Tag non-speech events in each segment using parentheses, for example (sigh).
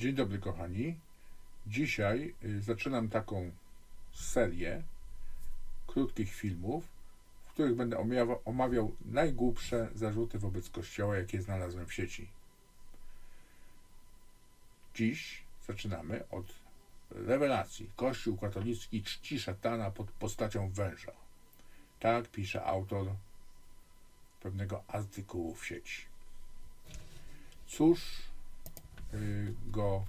Dzień dobry, kochani. Dzisiaj y, zaczynam taką serię krótkich filmów, w których będę omawiał, omawiał najgłupsze zarzuty wobec Kościoła, jakie znalazłem w sieci. Dziś zaczynamy od rewelacji. Kościół katolicki czci szatana pod postacią węża. Tak pisze autor pewnego artykułu w sieci. Cóż go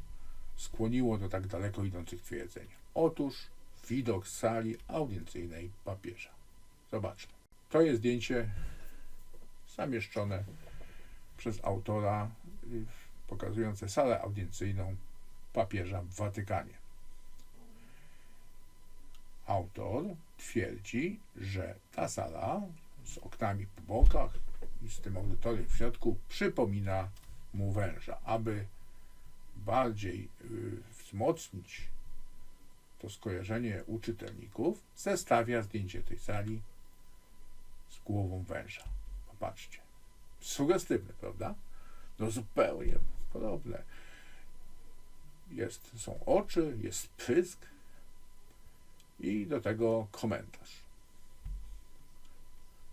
skłoniło do tak daleko idących twierdzeń? Otóż widok sali audiencyjnej papieża. Zobaczmy. To jest zdjęcie zamieszczone przez autora y, pokazujące salę audiencjną papieża w Watykanie. Autor twierdzi, że ta sala z oknami po bokach i z tym audytorium w środku przypomina mu węża, aby bardziej y, wzmocnić to skojarzenie u czytelników, zestawia zdjęcie tej sali z głową węża. Popatrzcie. Sugestywne, prawda? No zupełnie podobne. Jest, są oczy, jest pysk i do tego komentarz.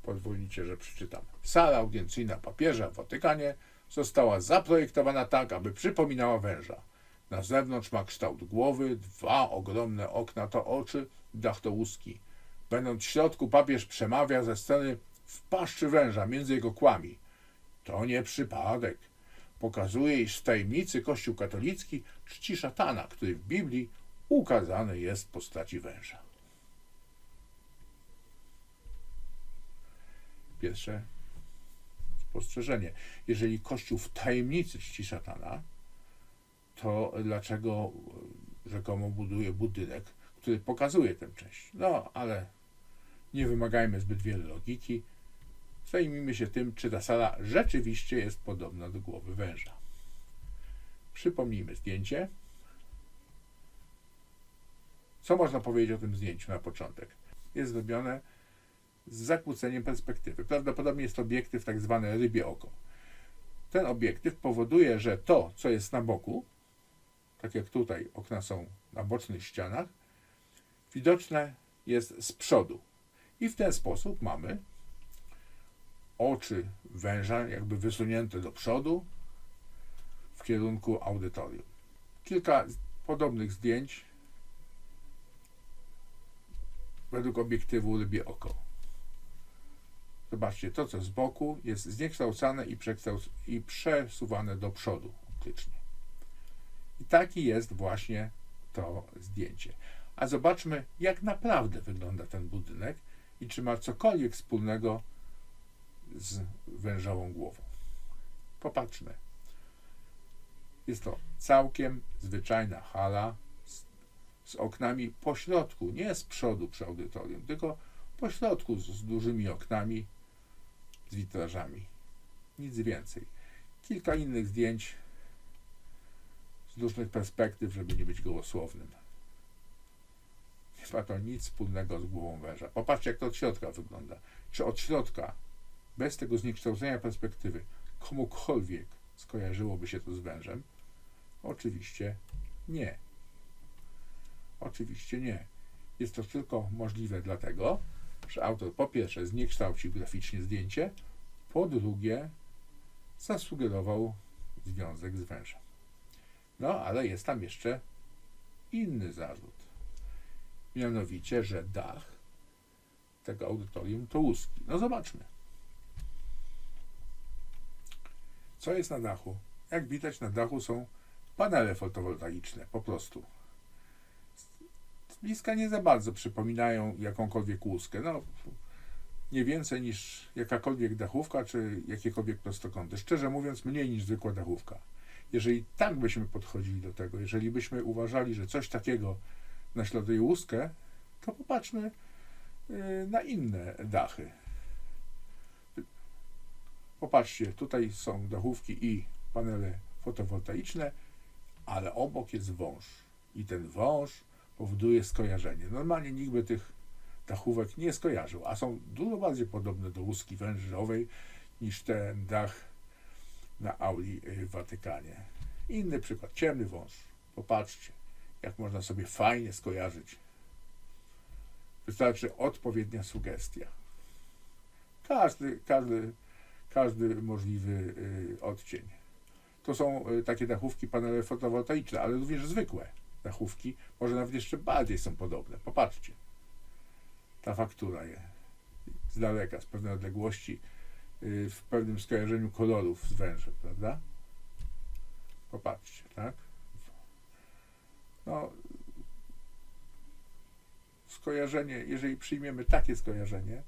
Pozwolicie, że przeczytam. Sala audiencyjna papieża w Watykanie została zaprojektowana tak, aby przypominała węża. Na zewnątrz ma kształt głowy, dwa ogromne okna to oczy, dach to łuski. Będąc w środku, papież przemawia ze sceny w paszczy węża między jego kłami. To nie przypadek. Pokazuje, iż w tajemnicy Kościół katolicki czci szatana, który w Biblii ukazany jest w postaci węża. Pierwsze spostrzeżenie. Jeżeli Kościół w tajemnicy czci szatana, to dlaczego e, rzekomo buduje budynek, który pokazuje tę część? No, ale nie wymagajmy zbyt wiele logiki. Zajmijmy się tym, czy ta sala rzeczywiście jest podobna do głowy węża. Przypomnijmy zdjęcie. Co można powiedzieć o tym zdjęciu na początek? Jest zrobione z zakłóceniem perspektywy. Prawdopodobnie jest to obiektyw tak zwane rybie oko. Ten obiektyw powoduje, że to, co jest na boku, tak jak tutaj okna są na bocznych ścianach, widoczne jest z przodu. I w ten sposób mamy oczy węża jakby wysunięte do przodu w kierunku audytorium. Kilka podobnych zdjęć według obiektywu rybie oko. Zobaczcie, to co z boku jest zniekształcane i, i przesuwane do przodu optycznie. I taki jest właśnie to zdjęcie. A zobaczmy, jak naprawdę wygląda ten budynek i czy ma cokolwiek wspólnego z wężową głową. Popatrzmy. Jest to całkiem zwyczajna hala z, z oknami po środku, nie z przodu przy audytorium, tylko po środku z, z dużymi oknami, z witrażami. Nic więcej. Kilka innych zdjęć z różnych perspektyw, żeby nie być gołosłownym. Nie ma to nic wspólnego z głową węża. Popatrzcie, jak to od środka wygląda. Czy od środka, bez tego zniekształcenia perspektywy, komukolwiek skojarzyłoby się to z wężem? Oczywiście nie. Oczywiście nie. Jest to tylko możliwe dlatego, że autor po pierwsze zniekształcił graficznie zdjęcie, po drugie zasugerował związek z wężem. No, ale jest tam jeszcze inny zarzut. Mianowicie, że dach tego audytorium to łuski. No zobaczmy. Co jest na dachu? Jak widać, na dachu są panele fotowoltaiczne, po prostu. Bliska nie za bardzo przypominają jakąkolwiek łuskę. No, nie więcej niż jakakolwiek dachówka, czy jakiekolwiek prostokąty. Szczerze mówiąc, mniej niż zwykła dachówka. Jeżeli tak byśmy podchodzili do tego, jeżeli byśmy uważali, że coś takiego naśladuje łuskę, to popatrzmy y, na inne dachy. Popatrzcie, tutaj są dachówki i panele fotowoltaiczne, ale obok jest wąż. I ten wąż powoduje skojarzenie. Normalnie nikt by tych dachówek nie skojarzył, a są dużo bardziej podobne do łuski wężowej niż ten dach na auli w Watykanie. Inny przykład, ciemny wąż. Popatrzcie, jak można sobie fajnie skojarzyć. Wystarczy odpowiednia sugestia. Każdy, każdy, każdy możliwy y, odcień. To są y, takie dachówki panele fotowoltaiczne, ale również zwykłe dachówki, może nawet jeszcze bardziej są podobne. Popatrzcie. Ta faktura je z daleka, z pewnej odległości, y, w pewnym skojarzeniu kolorów z wężem, prawda? Popatrzcie, tak? No, skojarzenie, jeżeli przyjmiemy takie skojarzenie,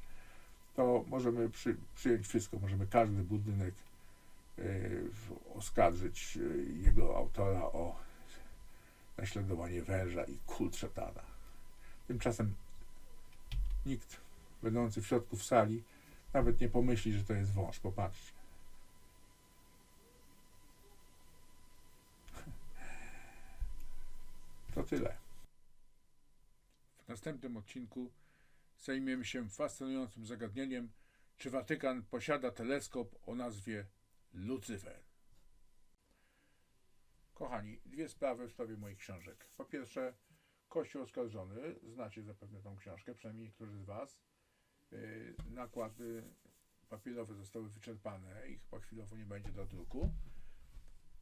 to możemy przy, przyjąć wszystko. Możemy każdy budynek y, oskarżyć y, jego autora o naśladowanie węża i kult szatana. Tymczasem nikt będący w środku w sali nawet nie pomyśli, że to jest wąż. Popatrzcie. (laughs) To tyle. W następnym odcinku zajmiemy się fascynującym zagadnieniem, czy Watykan posiada teleskop o nazwie Lucyfer. Kochani, dwie sprawy w sprawie moich książek. Po pierwsze, Kościół Oskarżony, znacie zapewne tą książkę, przynajmniej niektórzy z Was. Yy, Nakłady papierowe zostały wyczerpane i chyba chwilowo nie będzie do druku,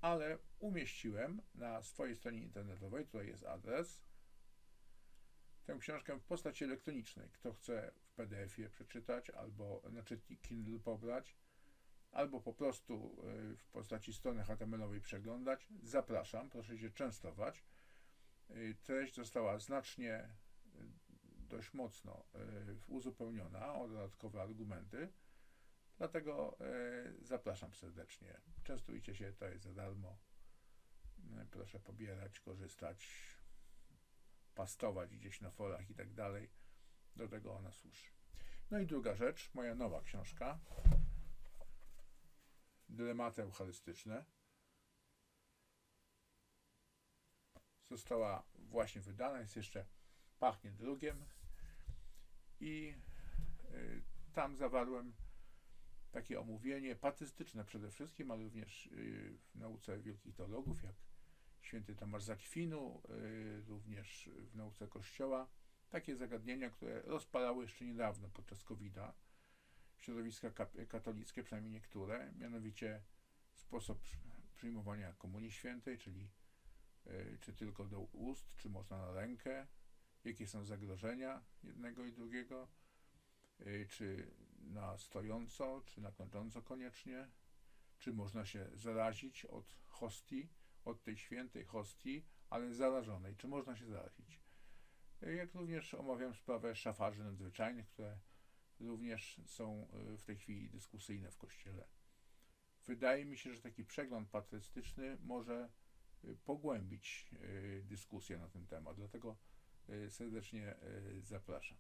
ale umieściłem na swojej stronie internetowej, tutaj jest adres, tę książkę w postaci elektronicznej. Kto chce w PDF-ie przeczytać, albo na czytnik Kindle pobrać, albo po prostu y, w postaci strony HTML-owej przeglądać, zapraszam, proszę się częstować. Y, Treść została znacznie, y, dość mocno uzupełniona o dodatkowe argumenty, dlatego zapraszam serdecznie. Częstujcie się, to jest za darmo. Proszę pobierać, korzystać, pastować gdzieś na forach i tak dalej. Do tego ona służy. No i druga rzecz, moja nowa książka. Dylematy eucharystyczne. Została właśnie wydana, jest jeszcze pachnie drugiem i y, tam zawarłem takie omówienie patystyczne przede wszystkim, ale również y, w nauce wielkich teologów, jak święty Tomasz z Akwinu, y, również w nauce Kościoła, takie zagadnienia, które rozpalały jeszcze niedawno podczas COVID-a środowiska katolickie, przynajmniej niektóre, mianowicie sposób przy- przyjmowania Komunii Świętej, czyli y, czy tylko do ust, czy można na rękę, jakie są zagrożenia jednego i drugiego, y, czy na stojąco, czy na klęcząco koniecznie, czy można się zarazić od hostii, od tej świętej hostii, ale zarażonej, czy można się zarazić. Y, Jak również omawiam sprawę szafarzy nadzwyczajnych, które również są y, w tej chwili dyskusyjne w Kościele. Wydaje mi się, że taki przegląd patrystyczny może y, pogłębić y, dyskusję na ten temat, dlatego serdecznie zapraszam.